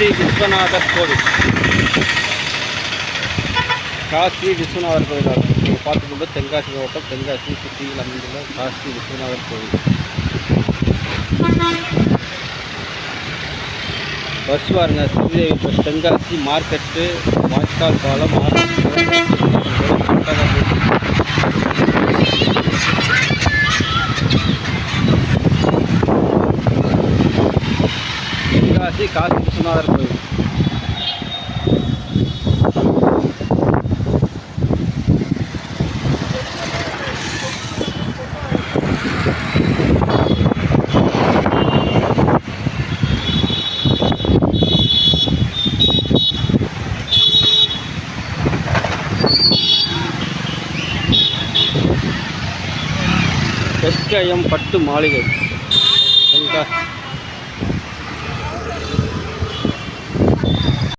காசி விஸ்வநாதர் கோவில் காசி விஸ்வநாதர் கோவில் நீங்கள் பார்த்துக்கொண்டு தென்காசி மாவட்டம் தென்காசி சிட்டியில் அமைந்துள்ள காசி விஸ்வநாதர் கோவில். பஸ் பாருங்க ஸ்ரீதேவி பஸ் தென்காசி மார்க்கெட்டு வாய்க்கால் பாலம் தென்காசி காசி விஸ்வநாதர் கோயில் எஸ்கேஎம் பட்டு மாளிகை.